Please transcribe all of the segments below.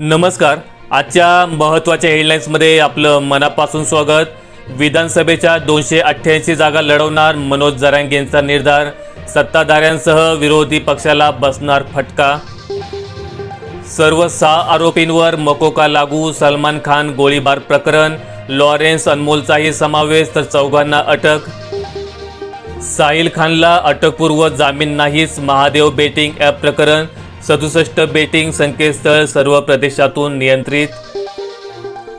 नमस्कार. आजच्या महत्त्वाच्या हेडलाईन्समध्ये आपलं मनापासून स्वागत. विधानसभेच्या दोनशे अठ्ठ्याऐंशी जागा लढवणार मनोज जरांगेंचा निर्धार. सत्ताधाऱ्यांसह विरोधी पक्षाला बसणार फटका. सर्व सहा आरोपींवर मकोका लागू सलमान खान गोळीबार प्रकरण. लॉरेन्स अनमोलचाही समावेश तर चौघांना अटक. साहिल खानला अटकपूर्व जामीन नाहीच महादेव बेटिंग ॲप प्रकरण. सदुसष्ट बेटिंग संकेतस्थळ सर्व प्रदेशातून नियंत्रित.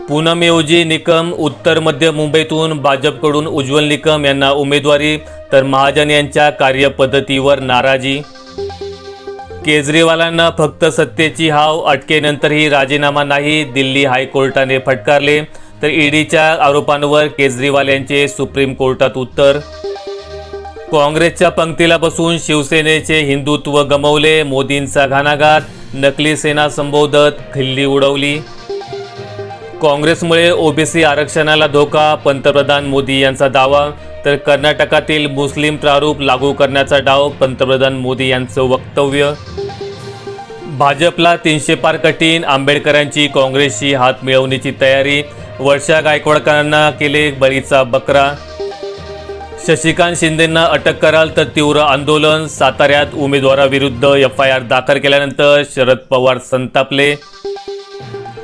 पूनमऐवजी निकम उत्तर मध्य मुंबईतून भाजपकडून उज्ज्वल निकम यांना उमेदवारी तर महाजन यांच्या कार्यपद्धतीवर नाराजी. केजरीवालांना फक्त सत्तेची हाव अटकेनंतरही राजीनामा नाही दिल्ली हायकोर्टाने फटकारले तर ईडीच्या आरोपांवर केजरीवाल यांचे सुप्रीम कोर्टात उत्तर काँग्रेसच्या पंक्तीला बसून शिवसेनेचे हिंदुत्व गमवले मोदींचा घाणाघात नकली सेना संबोधत खिल्ली उडवली. काँग्रेसमुळे ओबीसी आरक्षणाला धोका पंतप्रधान मोदी यांचा दावा. तर कर्नाटकातील मुस्लिम प्रारूप लागू करण्याचा डाव पंतप्रधान मोदी यांचं वक्तव्य. भाजपला तीनशे पार कठीण आंबेडकरांची काँग्रेसशी हात मिळवण्याची तयारी. वर्षा गायकवाडकरांना केले बळीचा बकरा. शशिकांत शिंदेंना अटक कराल तर तीव्र आंदोलन. साताऱ्यात उमेदवाराविरुद्ध एफ आय आर दाखल केल्यानंतर शरद पवार संतापले.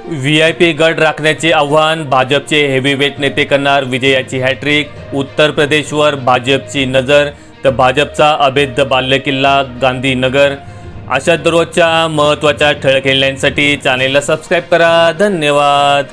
व्ही आय पी गट राखण्याचे आव्हान भाजपचे हेवीवेट नेते करणार विजयाची हॅट्रिक उत्तर प्रदेशवर भाजपची नजर तर भाजपचा अभेद्य बाल्यकिल्ला गांधीनगर. अशा दररोजच्या महत्त्वाच्या ठळक हेडलाईनसाठी चॅनेलला सबस्क्राईब करा. धन्यवाद.